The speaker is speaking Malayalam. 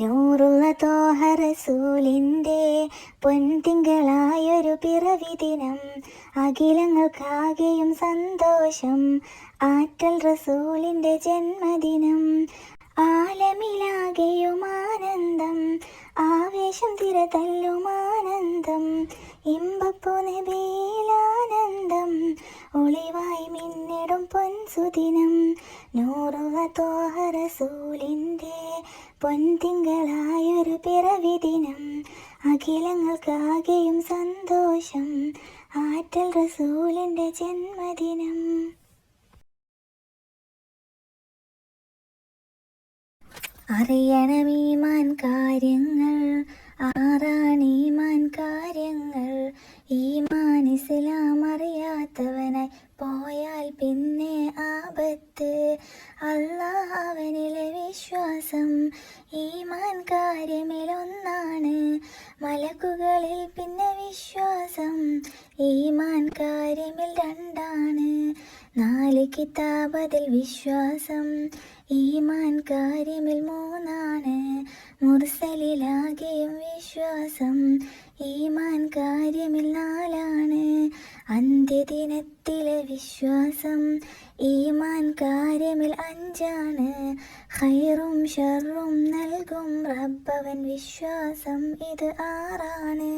നൂറുള്ള തോഹ റസൂലിന്റെ പൊൻതിങ്കളായൊരു പിറവി ദിനം. അഖിലങ്ങൾക്കാകെയും സന്തോഷം ആറ്റൽ റസൂലിന്റെ ജന്മദിനം. ആലമിലാകെയും ആനന്ദം ആവേശം തിരതല്ലും ആനന്ദം. ഇമ്പപ്പു നബീലാനന്ദം ഒളിവായി മിന്നിടും പൊൻസുദിനം നൂറുവ തോഹര സൂലിന്റെ പൊൻതിങ്കളായൊരു പിറവി ദിനം അഖിലങ്ങൾക്കാകെയും സന്തോഷം ആറ്റൽ റസൂലിന്റെ ജന്മദിനം. അറിയണമീമാൻ കാര്യങ്ങൾ ആറാണീമാൻ കാര്യങ്ങൾ. ഈമാൻ ഇസ്ലാം അറിയാത്തവനായി അള്ളാഹവനിലെ വിശ്വാസം ഈമാൻ കാര്യമിലൊന്നാണ്. മലക്കുകളിൽ പിന്നെ വിശ്വാസം ഈമാൻ കാര്യമിൽ രണ്ടാണ്. നാല് കിതാബതിൽ വിശ്വാസം ഈമാൻ കാര്യമിൽ മൂന്നാണ്. മുർസലിലാകെയും വിശ്വാസം ഈമാൻ കാര്യമിൽ നാലാണ്. അന്ത്യദിനത്തിലെ വിശ്വാസം ഈമാൻ കാര്യമിൽ അഞ്ചാണ്. ഹൈറും ഷർറും നൽകും റബ്ബവൻ വിശ്വാസം ഇത് ആറാണ്.